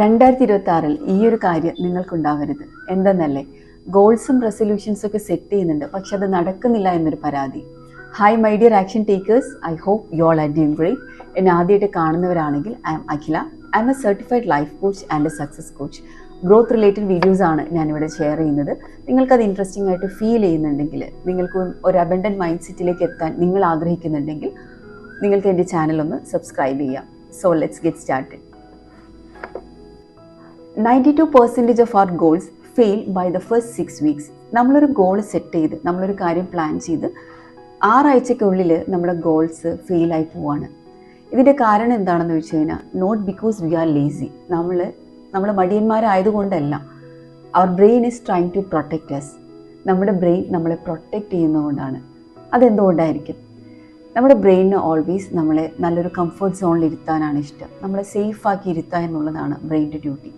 രണ്ടായിരത്തി ഇരുപത്തി ആറിൽ ഈ ഒരു കാര്യം നിങ്ങൾക്കുണ്ടാവരുത്. എന്തെന്നല്ലേ? ഗോൾസും റെസൊല്യൂഷൻസും ഒക്കെ സെറ്റ് ചെയ്യുന്നുണ്ട്. പക്ഷെ അത് നടക്കുന്നില്ല എന്നൊരു പരാതി. Hi my dear action takers I hope you all are doing great എന്നെ ആദ്യമായിട്ട് കാണുന്നവരാണെങ്കിൽ I'm Akhila I'm a certified life coach and a success coach growth related videos ആണ് ഞാനിവിടെ ഷെയർ ചെയ്യുന്നത്. നിങ്ങൾക്കത് ഇൻട്രസ്റ്റിംഗ് ആയിട്ട് ഫീൽ ചെയ്യുന്നുണ്ടെങ്കിൽ നിങ്ങൾക്ക് ഒരു അബൻഡൻ മൈൻഡ് സെറ്റിലേക്ക് എത്താൻ നിങ്ങൾ ആഗ്രഹിക്കുന്നുണ്ടെങ്കിൽ നിങ്ങൾക്ക് എന്റെ ചാനൽ ഒന്ന് സബ്സ്ക്രൈബ് ചെയ്യാം. So let's get started ninety two percentage of our goals fail by the first six weeks നമ്മളൊരു ഗോൾ സെറ്റ് ചെയ്ത് നമ്മളൊരു കാര്യം പ്ലാൻ ചെയ്ത് ആറാഴ്ചയ്ക്കുള്ളിൽ നമ്മുടെ ഗോൾസ് ഫെയിലായി പോവാണ്. ഇതിന്റെ കാരണം എന്താണെന്ന് വെച്ച് കഴിഞ്ഞാൽ not because we are lazy നമ്മൾ നമ്മൾ മടിയന്മാരായതുകൊണ്ടല്ല. Our brain is trying to protect us നമ്മുടെ ബ്രെയിൻ നമ്മളെ പ്രൊട്ടക്റ്റ് ചെയ്യുന്നതുകൊണ്ടാണ്. അതെന്തുകൊണ്ടായിരിക്കും? നമ്മുടെ ബ്രെയിനിന് ഓൾവേസ് നമ്മളെ നല്ലൊരു കംഫർട്ട് സോണിൽ ഇരുത്താനാണ് ഇഷ്ടം. നമ്മളെ സേഫ് ആക്കി ഇരുത്തുക എന്നുള്ളതാണ് ബ്രെയിന്റെ ഡ്യൂട്ടി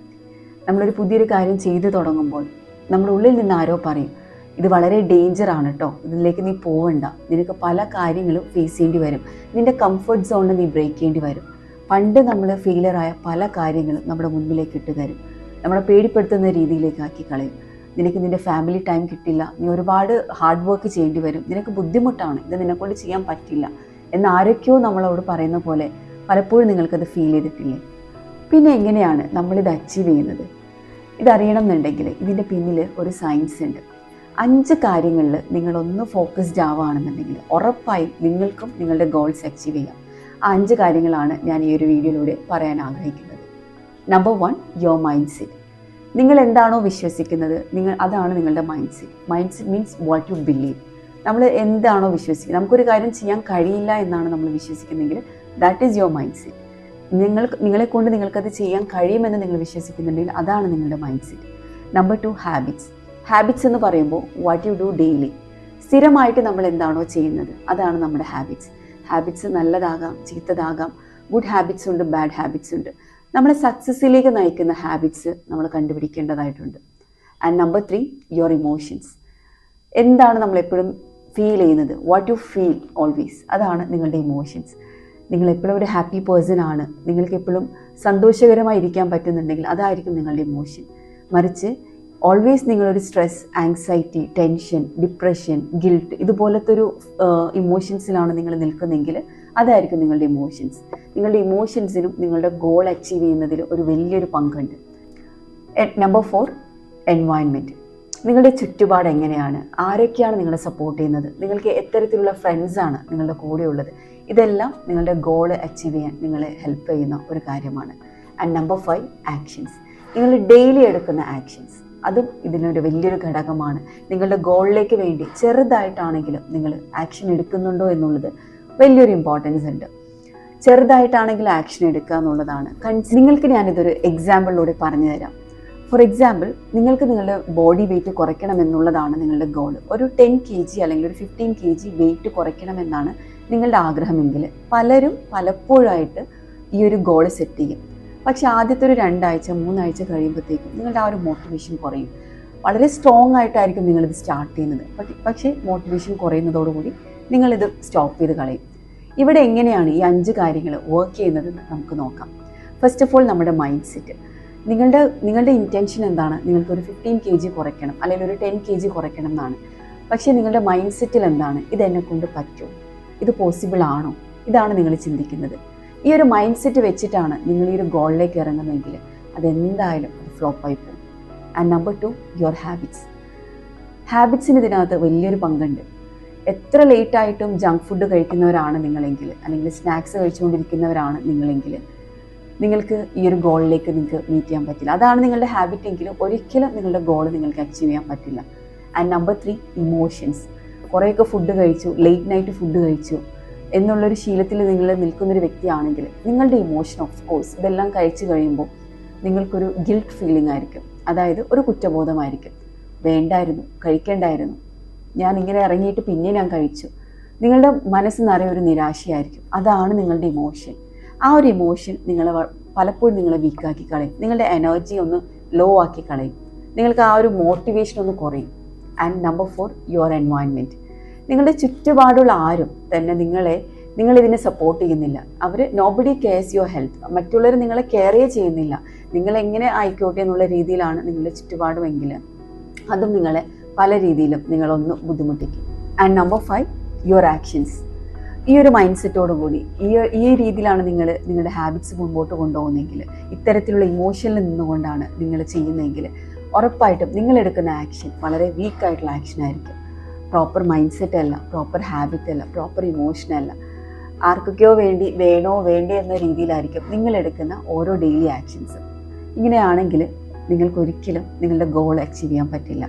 നമ്മളൊരു പുതിയൊരു കാര്യം ചെയ്തു തുടങ്ങുമ്പോൾ നമ്മുടെ ഉള്ളിൽ നിന്ന് ആരോ പറയും ഇത് വളരെ ഡേഞ്ചർ ആണ് കേട്ടോ ഇതിലേക്ക് നീ പോവണ്ട. നിനക്ക് പല കാര്യങ്ങളും ഫേസ് ചെയ്യേണ്ടി വരും. നിന്റെ കംഫർട്ട് സോണിൽ നീ ബ്രേക്ക് ചെയ്യേണ്ടി വരും. പണ്ട് നമ്മൾ ഫെയിലറായ പല കാര്യങ്ങളും നമ്മുടെ മുൻപിലേക്ക് ഇട്ട് തരും. നമ്മളെ പേടിപ്പെടുത്തുന്ന രീതിയിലേക്ക് ആക്കി കളയും. നിനക്ക് നിന്റെ ഫാമിലി ടൈം കിട്ടില്ല. നീ ഒരുപാട് ഹാർഡ് വർക്ക് ചെയ്യേണ്ടി വരും. നിനക്ക് ബുദ്ധിമുട്ടാണ്. ഇത് നിന്നെക്കൊണ്ട് ചെയ്യാൻ പറ്റില്ല. എന്ന് ആരൊക്കെയോ നമ്മളോട് പറയുന്ന പോലെ പലപ്പോഴും നിങ്ങൾക്കത് ഫീൽ ചെയ്തിട്ടില്ലേ? പിന്നെ എങ്ങനെയാണ് നമ്മളിത് അച്ചീവ് ചെയ്യുന്നത്? ഇതറിയണം എന്നുണ്ടെങ്കിൽ ഇതിന്റെ പിന്നിൽ ഒരു സയൻസ് ഉണ്ട്. അഞ്ച് കാര്യങ്ങളിൽ നിങ്ങളൊന്ന് ഫോക്കസ്ഡ് ആവുകയാണെന്നുണ്ടെങ്കിൽ ഉറപ്പായി നിങ്ങൾക്കും നിങ്ങളുടെ ഗോൾസ് അച്ചീവ് ചെയ്യാം. ആ അഞ്ച് കാര്യങ്ങളാണ് ഞാൻ ഈ ഒരു വീഡിയോയിലൂടെ പറയാൻ ആഗ്രഹിക്കുന്നത്. Number one your mindset നിങ്ങൾ എന്താണോ വിശ്വസിക്കുന്നത് നിങ്ങൾ അതാണ് നിങ്ങളുടെ mindset mindset means what you believe നമ്മൾ എന്താണോ വിശ്വസിക്കുന്നത് നമുക്കൊരു കാര്യം ചെയ്യാൻ കഴിയില്ല എന്നാണ് നമ്മൾ വിശ്വസിക്കുന്നതെങ്കിൽ that is your mindset നിങ്ങൾ നിങ്ങളെ കൊണ്ട് നിങ്ങൾക്കത് ചെയ്യാൻ കഴിയുമെന്ന് നിങ്ങൾ വിശ്വസിക്കുന്നുണ്ടെങ്കിൽ അതാണ് നിങ്ങളുടെ mindset number two habits habits എന്ന് പറയുമ്പോൾ വാട്ട് യു ഡു ഡെയിലി സ്ഥിരമായിട്ട് നമ്മൾ എന്താണോ ചെയ്യുന്നത് അതാണ് നമ്മുടെ ഹാബിറ്റ്സ് ഹാബിറ്റ്സ് നല്ലതാകാം ചീത്തതാകാം. ഗുഡ് ഹാബിറ്റ്സ് ഉണ്ട് ബാഡ് ഹാബിറ്റ്സ് ഉണ്ട്. നമ്മളെ സക്സസ്സിലേക്ക് നയിക്കുന്ന ഹാബിറ്റ്സ് നമ്മൾ കണ്ടുപിടിക്കേണ്ടതായിട്ടുണ്ട്. And number three your emotions എന്താണ് നമ്മളെപ്പോഴും ഫീൽ ചെയ്യുന്നത്? വാട്ട് യു ഫീൽ ഓൾവേസ് അതാണ് നിങ്ങളുടെ ഇമോഷൻസ് നിങ്ങൾ എപ്പോഴും ഒരു ഹാപ്പി പേഴ്സൺ ആണ്. നിങ്ങൾക്ക് എപ്പോഴും സന്തോഷകരമായി ഇരിക്കാൻ പറ്റുന്നുണ്ടെങ്കിൽ അതായിരിക്കും നിങ്ങളുടെ ഇമോഷൻ മറിച്ച് ഓൾവേസ് നിങ്ങളൊരു stress anxiety tension depression guilt ഇതുപോലത്തെ ഒരു ഇമോഷൻസിലാണ് നിങ്ങൾ നിൽക്കുന്നതെങ്കിൽ അതായിരിക്കും നിങ്ങളുടെ ഇമോഷൻസ് നിങ്ങളുടെ ഇമോഷൻസിനും നിങ്ങളുടെ ഗോൾ അച്ചീവ് ചെയ്യുന്നതിൽ ഒരു വലിയൊരു പങ്കുണ്ട്. നമ്പർ ഫോർ എൻവയൺമെന്റ് നിങ്ങളുടെ ചുറ്റുപാട് എങ്ങനെയാണ്? ആരൊക്കെയാണ് നിങ്ങളെ സപ്പോർട്ട് ചെയ്യുന്നത്? നിങ്ങൾക്ക് എത്തരത്തിലുള്ള ഫ്രണ്ട്സാണ് നിങ്ങളുടെ കൂടെയുള്ളത്. ഇതെല്ലാം നിങ്ങളുടെ ഗോൾ അച്ചീവ് ചെയ്യാൻ നിങ്ങളെ ഹെൽപ്പ് ചെയ്യുന്ന ഒരു കാര്യമാണ്. ആൻഡ് നമ്പർ ഫൈവ് ആക്ഷൻസ് നിങ്ങൾ ഡെയിലി എടുക്കുന്ന ആക്ഷൻസ് അതും ഇതിനൊരു വലിയൊരു ഘടകമാണ്. നിങ്ങളുടെ ഗോളിലേക്ക് വേണ്ടി ചെറുതായിട്ടാണെങ്കിലും നിങ്ങൾ ആക്ഷൻ എടുക്കുന്നുണ്ടോ എന്നുള്ളത് വലിയൊരു ഇമ്പോർട്ടൻസ് ഉണ്ട്. ചെറുതായിട്ടാണെങ്കിൽ ആക്ഷൻ എടുക്കുക എന്നുള്ളതാണ്. നിങ്ങൾക്ക് ഞാനിതൊരു എക്സാമ്പിളിലൂടെ പറഞ്ഞു തരാം. ഫോർ എക്സാമ്പിൾ നിങ്ങൾക്ക് നിങ്ങളുടെ ബോഡി വെയിറ്റ് കുറയ്ക്കണം എന്നുള്ളതാണ് നിങ്ങളുടെ ഗോൾ ഒരു ടെൻ കെ ജി അല്ലെങ്കിൽ ഒരു ഫിഫ്റ്റീൻ കെ ജി വെയിറ്റ് കുറയ്ക്കണമെന്നാണ് നിങ്ങളുടെ ആഗ്രഹമെങ്കിൽ പലരും പലപ്പോഴായിട്ട് ഈ ഒരു ഗോൾ സെറ്റ് ചെയ്യും. പക്ഷെ ആദ്യത്തെ ഒരു രണ്ടാഴ്ച മൂന്നാഴ്ച കഴിയുമ്പോഴത്തേക്കും നിങ്ങളുടെ ആ ഒരു മോട്ടിവേഷൻ കുറയും. വളരെ സ്ട്രോങ് ആയിട്ടായിരിക്കും നിങ്ങളിത് സ്റ്റാർട്ട് ചെയ്യുന്നത്. പക്ഷേ മോട്ടിവേഷൻ കുറയുന്നതോടുകൂടി നിങ്ങളിത് സ്റ്റോപ്പ് ചെയ്ത് കളയും. ഇവിടെ എങ്ങനെയാണ് ഈ അഞ്ച് കാര്യങ്ങൾ വർക്ക് ചെയ്യുന്നത് നമുക്ക് നോക്കാം. ഫസ്റ്റ് ഓഫ് ഓൾ നമ്മുടെ മൈൻഡ് സെറ്റ് നിങ്ങളുടെ നിങ്ങളുടെ ഇന്റൻഷൻ എന്താണ്? നിങ്ങൾക്കൊരു ഫിഫ്റ്റീൻ കെ ജി കുറയ്ക്കണം അല്ലെങ്കിൽ ഒരു ടെൻ കെ ജി കുറയ്ക്കണം എന്നാണ്. പക്ഷേ നിങ്ങളുടെ മൈൻഡ് സെറ്റിൽ എന്താണ്? ഇത് എന്നെ കൊണ്ട് പറ്റുമോ ഇത് പോസിബിൾ ആണോ? ഇതാണ് നിങ്ങൾ ചിന്തിക്കുന്നത്. ഈ ഒരു മൈൻഡ് സെറ്റ് വെച്ചിട്ടാണ് നിങ്ങൾ ഈ ഒരു ഗോളിലേക്ക് ഇറങ്ങുന്നതെങ്കിൽ അതെന്തായാലും അത് ഫ്ലോപ്പായി പോകും. And number two your habits ഹാബിറ്റ്സിന് ഇതിനകത്ത് വലിയൊരു പങ്കുണ്ട്. എത്ര ലേറ്റായിട്ടും ജങ്ക് ഫുഡ് കഴിക്കുന്നവരാണ് നിങ്ങളെങ്കിൽ അല്ലെങ്കിൽ സ്നാക്സ് കഴിച്ചുകൊണ്ടിരിക്കുന്നവരാണ് നിങ്ങളെങ്കിൽ നിങ്ങൾക്ക് ഈ ഒരു ഗോളിലേക്ക് നിങ്ങൾക്ക് മീറ്റ് ചെയ്യാൻ പറ്റില്ല. അതാണ് നിങ്ങളുടെ ഹാബിറ്റ് എങ്കിലും ഒരിക്കലും നിങ്ങളുടെ ഗോൾ നിങ്ങൾക്ക് അച്ചീവ് ചെയ്യാൻ പറ്റില്ല. ആൻഡ് നമ്പർ ത്രീ ഇമോഷൻസ് കുറേയൊക്കെ ഫുഡ് കഴിച്ചു ലേറ്റ് നൈറ്റ് ഫുഡ് കഴിച്ചു എന്നുള്ളൊരു ശീലത്തിൽ നിങ്ങൾ നിൽക്കുന്നൊരു വ്യക്തിയാണെങ്കിൽ നിങ്ങളുടെ ഇമോഷൻ ഓഫ് കോഴ്സ് ഇതെല്ലാം കഴിച്ചു കഴിയുമ്പോൾ നിങ്ങൾക്കൊരു ഗിൽട്ട് ഫീലിംഗ് ആയിരിക്കും. അതായത് ഒരു കുറ്റബോധമായിരിക്കും. വേണ്ടായിരുന്നു കഴിക്കേണ്ടായിരുന്നു. ഞാൻ ഇങ്ങനെ ഇറങ്ങിയിട്ട് പിന്നെ ഞാൻ കഴിച്ചു. നിങ്ങളുടെ മനസ്സ് നിറയെ ഒരു നിരാശയായിരിക്കും. അതാണ് നിങ്ങളുടെ ഇമോഷൻ ആ ഒരു ഇമോഷൻ നിങ്ങളെ പലപ്പോഴും നിങ്ങളെ വീക്കാക്കി കളയും. നിങ്ങളുടെ എനർജി ഒന്ന് ലോ ആക്കി കളയും. നിങ്ങൾക്ക് ആ ഒരു മോട്ടിവേഷൻ ഒന്ന് കുറയും. And number four your environment നിങ്ങളുടെ ചുറ്റുപാടുള്ള ആരും തന്നെ നിങ്ങളെ നിങ്ങൾ ഇതിനെ സപ്പോർട്ട് ചെയ്യുന്നില്ല. അവർ നോബഡി കെയർസ് യുവർ ഹെൽത്ത് മറ്റുള്ളവർ നിങ്ങളെ കെയറേ ചെയ്യുന്നില്ല. നിങ്ങൾ എങ്ങനെ ആയിക്കോട്ടെ എന്നുള്ള രീതിയിലാണ് നിങ്ങളുടെ ചുറ്റുപാടുമെങ്കിൽ അതും നിങ്ങളെ പല രീതിയിലും നിങ്ങളൊന്ന് ബുദ്ധിമുട്ടിക്കും. And number five your actions ഈ ഒരു മൈൻഡ് സെറ്റോട് കൂടി ഈ ഈ രീതിയിലാണ് നിങ്ങൾ നിങ്ങളുടെ ഹാബിറ്റ്സ് മുമ്പോട്ട് കൊണ്ടുപോകുന്നതെങ്കിൽ ഇത്തരത്തിലുള്ള ഇമോഷനിൽ നിന്നുകൊണ്ടാണ് നിങ്ങൾ ചെയ്യുന്നതെങ്കിൽ ഉറപ്പായിട്ടും നിങ്ങളെടുക്കുന്ന ആക്ഷൻ വളരെ വീക്കായിട്ടുള്ള ആക്ഷൻ ആയിരിക്കും. പ്രോപ്പർ മൈൻഡ് സെറ്റ് അല്ല പ്രോപ്പർ ഹാബിറ്റ് അല്ല പ്രോപ്പർ ഇമോഷൻ അല്ല. ആർക്കൊക്കെയോ വേണ്ടി വേണോ വേണ്ടേ എന്ന രീതിയിലായിരിക്കും നിങ്ങൾ എടുക്കുന്ന ഓരോ ഡെയിലി ആക്ഷൻസ് ഇങ്ങനെയാണെങ്കിൽ നിങ്ങൾക്ക് ഒരിക്കലും നിങ്ങളുടെ ഗോൾ അച്ചീവ് ചെയ്യാൻ പറ്റില്ല.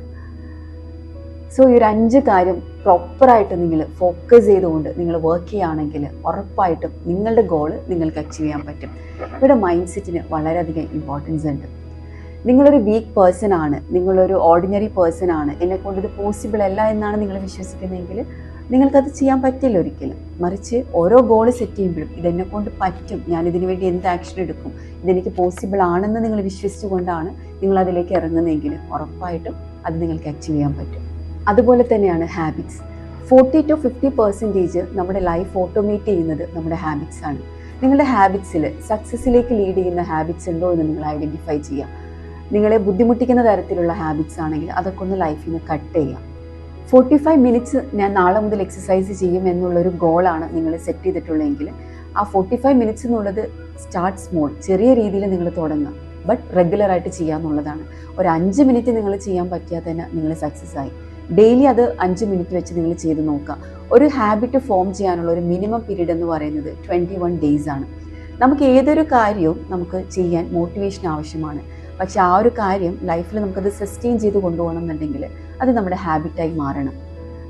സോ ഈ ഒരു അഞ്ച് കാര്യം പ്രോപ്പറായിട്ട് നിങ്ങൾ ഫോക്കസ് ചെയ്തുകൊണ്ട് നിങ്ങൾ വർക്ക് ചെയ്യുകയാണെങ്കിൽ ഉറപ്പായിട്ടും നിങ്ങളുടെ ഗോൾ നിങ്ങൾക്ക് അച്ചീവ് ചെയ്യാൻ പറ്റും. ഇവിടെ മൈൻഡ് സെറ്റിന് വളരെയധികം ഇമ്പോർട്ടൻസ് ഉണ്ട്. നിങ്ങളൊരു വീക്ക് പേഴ്സൺ ആണ് നിങ്ങളൊരു ഓർഡിനറി പേഴ്സൺ ആണ് എന്നെ കൊണ്ട് ഇത് പോസിബിൾ അല്ല എന്നാണ് നിങ്ങൾ വിശ്വസിക്കുന്നതെങ്കിൽ നിങ്ങൾക്കത് ചെയ്യാൻ പറ്റില്ല ഒരിക്കലും. മറിച്ച് ഓരോ ഗോൾ സെറ്റ് ചെയ്യുമ്പോഴും ഇതെന്നെ കൊണ്ട് പറ്റും ഞാൻ ഇതിനു വേണ്ടി എന്ത് ആക്ഷൻ എടുക്കും ഇതെനിക്ക് പോസിബിൾ ആണെന്ന് നിങ്ങൾ വിശ്വസിച്ചുകൊണ്ടാണ് നിങ്ങൾ അതിലേക്ക് ഇറങ്ങുന്നതെങ്കിൽ ഉറപ്പായിട്ടും അത് നിങ്ങൾക്ക് അച്ചീവ് ചെയ്യാൻ പറ്റും. അതുപോലെ തന്നെയാണ് habits forty two fifty percentage നമ്മുടെ ലൈഫ് ഓട്ടോമേറ്റ് ചെയ്യുന്നത് നമ്മുടെ ഹാബിറ്റ്സ് ആണ്. നിങ്ങളുടെ ഹാബിറ്റ്സിൽ സക്സസ്സിലേക്ക് ലീഡ് ചെയ്യുന്ന ഹാബിറ്റ്സ് ഉണ്ടോ എന്ന് നിങ്ങൾ ഐഡന്റിഫൈ ചെയ്യാം നിങ്ങളെ ബുദ്ധിമുട്ടിക്കുന്ന തരത്തിലുള്ള ഹാബിറ്റ്സ് ആണെങ്കിൽ അതൊക്കെ ഒന്ന് ലൈഫിൽ നിന്ന് കട്ട് ചെയ്യാം. ഫോർട്ടി ഫൈവ് മിനിറ്റ്സ് ഞാൻ നാളെ മുതൽ എക്സസൈസ് ചെയ്യും എന്നുള്ളൊരു ഗോളാണ് നിങ്ങൾ സെറ്റ് ചെയ്തിട്ടുള്ളതെങ്കിൽ ആ ഫോർട്ടി ഫൈവ് മിനിറ്റ്സ് എന്നുള്ളത് സ്റ്റാർട്ട് സ്മോൾ ചെറിയ രീതിയിൽ നിങ്ങൾ തുടങ്ങുക. ബട്ട് റെഗുലറായിട്ട് ചെയ്യാന്നുള്ളതാണ് ഒരു അഞ്ച് മിനിറ്റ് നിങ്ങൾ ചെയ്യാൻ പറ്റിയാൽ തന്നെ നിങ്ങൾ സക്സസ് ആയി. ഡെയിലി അത് അഞ്ച് മിനിറ്റ് വെച്ച് നിങ്ങൾ ചെയ്ത് നോക്കുക. ഒരു ഹാബിറ്റ് ഫോം ചെയ്യാനുള്ള ഒരു മിനിമം പീരീഡ് എന്ന് പറയുന്നത് ട്വന്റി വൺ ഡേയ്സ് ആണ്. നമുക്ക് ഏതൊരു കാര്യവും നമുക്ക് ചെയ്യാൻ മോട്ടിവേഷൻ ആവശ്യമാണ്. പക്ഷെ ആ ഒരു കാര്യം ലൈഫിൽ നമുക്കത് സസ്റ്റെയിൻ ചെയ്ത് കൊണ്ടുപോകണം എന്നുണ്ടെങ്കിൽ അത് നമ്മുടെ ഹാബിറ്റായി മാറണം.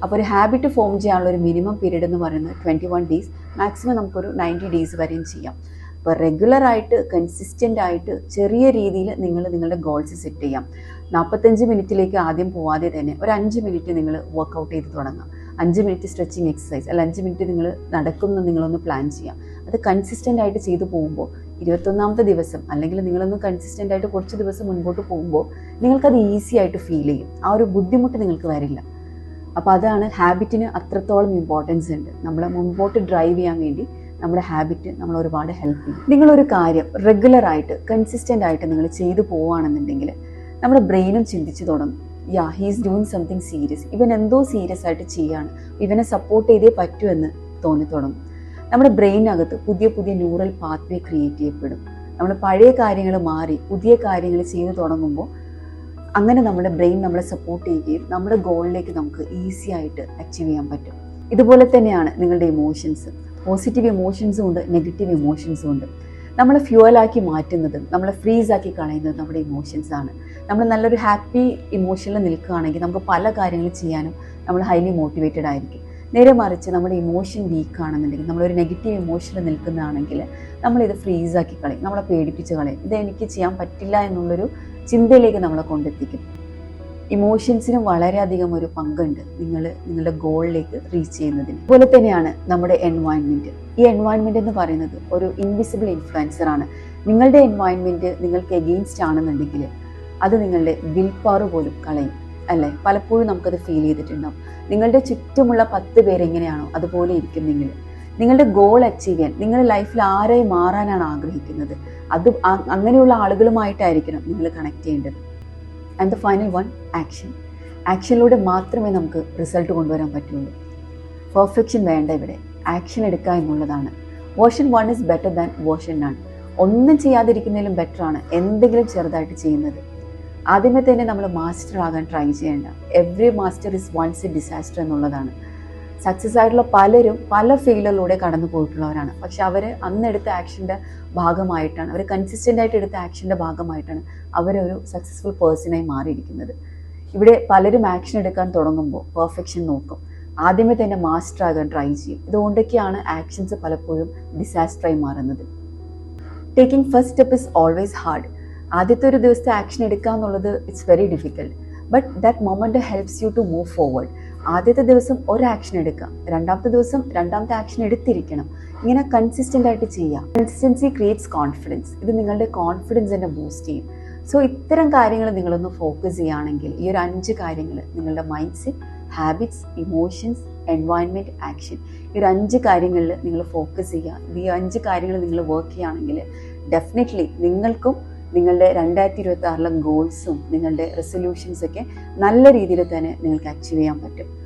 അപ്പോൾ ഒരു ഹാബിറ്റ് ഫോം ചെയ്യാനുള്ള ഒരു മിനിമം പീരീഡ് എന്ന് പറയുന്നത് ട്വന്റി വൺ ഡേയ്സ് മാക്സിമം നമുക്കൊരു നയന്റി ഡേയ്സ് വരെയും ചെയ്യാം. അപ്പോൾ റെഗുലറായിട്ട് കൺസിസ്റ്റന്റ് ആയിട്ട് ചെറിയ രീതിയിൽ നിങ്ങൾ നിങ്ങളുടെ ഗോൾസ് സെറ്റ് ചെയ്യാം. നാൽപ്പത്തഞ്ച് മിനിറ്റിലേക്ക് ആദ്യം പോവാതെ തന്നെ ഒരു അഞ്ച് മിനിറ്റ് നിങ്ങൾ വർക്കൗട്ട് ചെയ്ത് തുടങ്ങാം. അഞ്ച് മിനിറ്റ് സ്ട്രെച്ചിങ് എക്സസൈസ് അല്ല അഞ്ച് മിനിറ്റ് നിങ്ങൾ നടക്കുന്ന നിങ്ങളൊന്ന് പ്ലാൻ ചെയ്യാം. അത് കൺസിസ്റ്റന്റ് ആയിട്ട് ചെയ്തു പോകുമ്പോൾ ഇരുപത്തൊന്നാമത്തെ ദിവസം അല്ലെങ്കിൽ നിങ്ങളൊന്ന് കൺസിസ്റ്റന്റ് ആയിട്ട് കുറച്ച് ദിവസം മുൻപോട്ട് പോകുമ്പോൾ നിങ്ങൾക്കത് ഈസി ആയിട്ട് ഫീൽ ചെയ്യും. ആ ഒരു ബുദ്ധിമുട്ട് നിങ്ങൾക്ക് വരില്ല. അപ്പോൾ അതാണ് ഹാബിറ്റിന് അത്രത്തോളം ഇമ്പോർട്ടൻസ് ഉണ്ട്. നമ്മളെ മുൻപോട്ട് ഡ്രൈവ് ചെയ്യാൻ വേണ്ടി നമ്മുടെ ഹാബിറ്റ് നമ്മൾ ഒരുപാട് ഹെൽപ്പ് ചെയ്യും. നിങ്ങളൊരു കാര്യം റെഗുലറായിട്ട് കൺസിസ്റ്റന്റ് ആയിട്ട് നിങ്ങൾ ചെയ്തു പോവുകയാണെന്നുണ്ടെങ്കിൽ നമ്മുടെ ബ്രെയിനും ചിന്തിച്ചു തുടങ്ങും. Yeah he's doing something serious ഇവൻ എന്തോ സീരിയസ് ആയിട്ട് ചെയ്യാണ്. ഇവനെ സപ്പോർട്ട് ചെയ്തേ പറ്റൂ എന്ന് തോന്നി തുടങ്ങും. നമ്മുടെ ബ്രെയിനകത്ത് പുതിയ പുതിയ ന്യൂറൽ പാത്വേ ക്രിയേറ്റ് ചെയ്യപ്പെടും. നമ്മൾ പഴയ കാര്യങ്ങൾ മാറി പുതിയ കാര്യങ്ങൾ ചെയ്തു തുടങ്ങുമ്പോൾ അങ്ങനെ നമ്മുടെ ബ്രെയിൻ നമ്മളെ സപ്പോർട്ട് ചെയ്യുകയും നമ്മുടെ ഗോളിലേക്ക് നമുക്ക് ഈസി ആയിട്ട് അച്ചീവ് ചെയ്യാൻ പറ്റും. ഇതുപോലെ തന്നെയാണ് നിങ്ങളുടെ ഇമോഷൻസ് പോസിറ്റീവ് ഇമോഷൻസും ഉണ്ട് നെഗറ്റീവ് ഇമോഷൻസും ഉണ്ട്. നമ്മളെ ഫ്യൂവലാക്കി മാറ്റുന്നതും നമ്മളെ ഫ്രീസ് ആക്കി കളയുന്നതും നമ്മുടെ ഇമോഷൻസ് ആണ്. നമ്മൾ നല്ലൊരു ഹാപ്പി ഇമോഷനിൽ നിൽക്കുകയാണെങ്കിൽ നമുക്ക് പല കാര്യങ്ങൾ ചെയ്യാനും നമ്മൾ ഹൈലി മോട്ടിവേറ്റഡ് ആയിരിക്കും. നേരെ മറിച്ച് നമ്മുടെ ഇമോഷൻ വീക്ക് ആണെന്നുണ്ടെങ്കിൽ നമ്മളൊരു നെഗറ്റീവ് ഇമോഷനിൽ നിൽക്കുന്നതാണെങ്കിൽ നമ്മളിത് ഫ്രീസാക്കി കളയും നമ്മളെ പേടിപ്പിച്ച് കളയും. ഇത് എനിക്ക് ചെയ്യാൻ പറ്റില്ല എന്നുള്ളൊരു ചിന്തയിലേക്ക് നമ്മളെ കൊണ്ടെത്തിക്കും. ഇമോഷൻസിനും വളരെയധികം ഒരു പങ്കുണ്ട് നിങ്ങൾ നിങ്ങളുടെ ഗോളിലേക്ക് റീച്ച് ചെയ്യുന്നതിന്. അതുപോലെ തന്നെയാണ് നമ്മുടെ എൻവയൺമെന്റ് ഈ എൻവയൺമെന്റ് എന്ന് പറയുന്നത് ഒരു ഇൻവിസിബിൾ ഇൻഫ്ലുവൻസർ ആണ്. നിങ്ങളുടെ എൻവയൺമെന്റ് നിങ്ങൾക്ക് എഗെയിൻസ്റ്റ് ആണെന്നുണ്ടെങ്കിൽ അത് നിങ്ങളുടെ വിൽ പവർ പോലും കളയും. അല്ലേ? പലപ്പോഴും നമുക്കത് ഫീൽ ചെയ്തിട്ടുണ്ടാവും. നിങ്ങളുടെ ചുറ്റുമുള്ള പത്ത് പേരെങ്ങനെയാണോ അതുപോലെ ഇരിക്കും നിങ്ങൾ നിങ്ങളുടെ ഗോൾ അച്ചീവ് ചെയ്യാൻ നിങ്ങളുടെ ലൈഫിൽ ആരായി മാറാനാണ് ആഗ്രഹിക്കുന്നത്? അത് അങ്ങനെയുള്ള ആളുകളുമായിട്ടായിരിക്കണം നിങ്ങൾ കണക്ട് ചെയ്യേണ്ടത്. And the final one action ആക്ഷനിലൂടെ മാത്രമേ നമുക്ക് റിസൾട്ട് കൊണ്ടുവരാൻ പറ്റുള്ളൂ. പെർഫെക്ഷൻ വേണ്ട ഇവിടെ. ആക്ഷൻ എടുക്കുക എന്നുള്ളതാണ്. Version one is better than version none ഒന്നും ചെയ്യാതിരിക്കുന്നതിലും ബെറ്ററാണ് എന്തെങ്കിലും ചെറുതായിട്ട് ചെയ്യുന്നത്. ആദ്യമേ തന്നെ നമ്മൾ മാസ്റ്റർ ആകാൻ ട്രൈ ചെയ്യേണ്ട. Every master is once a disaster എന്നുള്ളതാണ്. സക്സസ് ആയിട്ടുള്ള പലരും പല ഫീൽഡിലൂടെ കടന്നു പോയിട്ടുള്ളവരാണ്. പക്ഷെ അവർ അന്നെടുത്ത ആക്ഷന്റെ ഭാഗമായിട്ടാണ് അവർ കൺസിസ്റ്റന്റ് ആയിട്ട് എടുത്ത ആക്ഷന്റെ ഭാഗമായിട്ടാണ് അവരൊരു സക്സസ്ഫുൾ പേഴ്സണായി മാറിയിരിക്കുന്നത്. ഇവിടെ പലരും ആക്ഷൻ എടുക്കാൻ തുടങ്ങുമ്പോൾ പെർഫെക്ഷൻ നോക്കും. ആദ്യമേ തന്നെ മാസ്റ്റർ ആകാൻ ട്രൈ ചെയ്യും. ഇതുകൊണ്ടൊക്കെയാണ് ആക്ഷൻസ് പലപ്പോഴും ഡിസാസ്റ്ററായി മാറുന്നത്. Taking first step is always hard ആദ്യത്തെ ഒരു ദിവസത്തെ ആക്ഷൻ എടുക്കുക എന്നുള്ളത് it's very difficult but that moment helps you to move forward ആദ്യത്തെ ദിവസം ഒരു ആക്ഷൻ എടുക്കുക. രണ്ടാമത്തെ ദിവസം രണ്ടാമത്തെ ആക്ഷൻ എടുത്തിരിക്കണം. ഇങ്ങനെ കൺസിസ്റ്റന്റ് ആയിട്ട് ചെയ്യുക. കൺസിസ്റ്റൻസി ക്രിയേറ്റ്സ് കോൺഫിഡൻസ് ഇത് നിങ്ങളുടെ കോൺഫിഡൻസ് തന്നെ ബൂസ്റ്റ് ചെയ്യും. സോ ഇത്തരം കാര്യങ്ങൾ നിങ്ങളൊന്ന് ഫോക്കസ് ചെയ്യുകയാണെങ്കിൽ ഈ ഒരു അഞ്ച് കാര്യങ്ങൾ നിങ്ങളുടെ mind set habits emotions environment action ഈ ഒരു അഞ്ച് കാര്യങ്ങളിൽ നിങ്ങൾ ഫോക്കസ് ചെയ്യുക. ഈ അഞ്ച് കാര്യങ്ങൾ നിങ്ങൾ വർക്ക് ചെയ്യുകയാണെങ്കിൽ ഡെഫിനറ്റ്ലി നിങ്ങൾക്കും നിങ്ങളുടെ രണ്ടായിരത്തി ഇരുപത്തി ആറിലെ ഗോൾസും നിങ്ങളുടെ റെസൊല്യൂഷൻസൊക്കെ നല്ല രീതിയിൽ തന്നെ നിങ്ങൾക്ക് അച്ചീവ് ചെയ്യാൻ പറ്റും.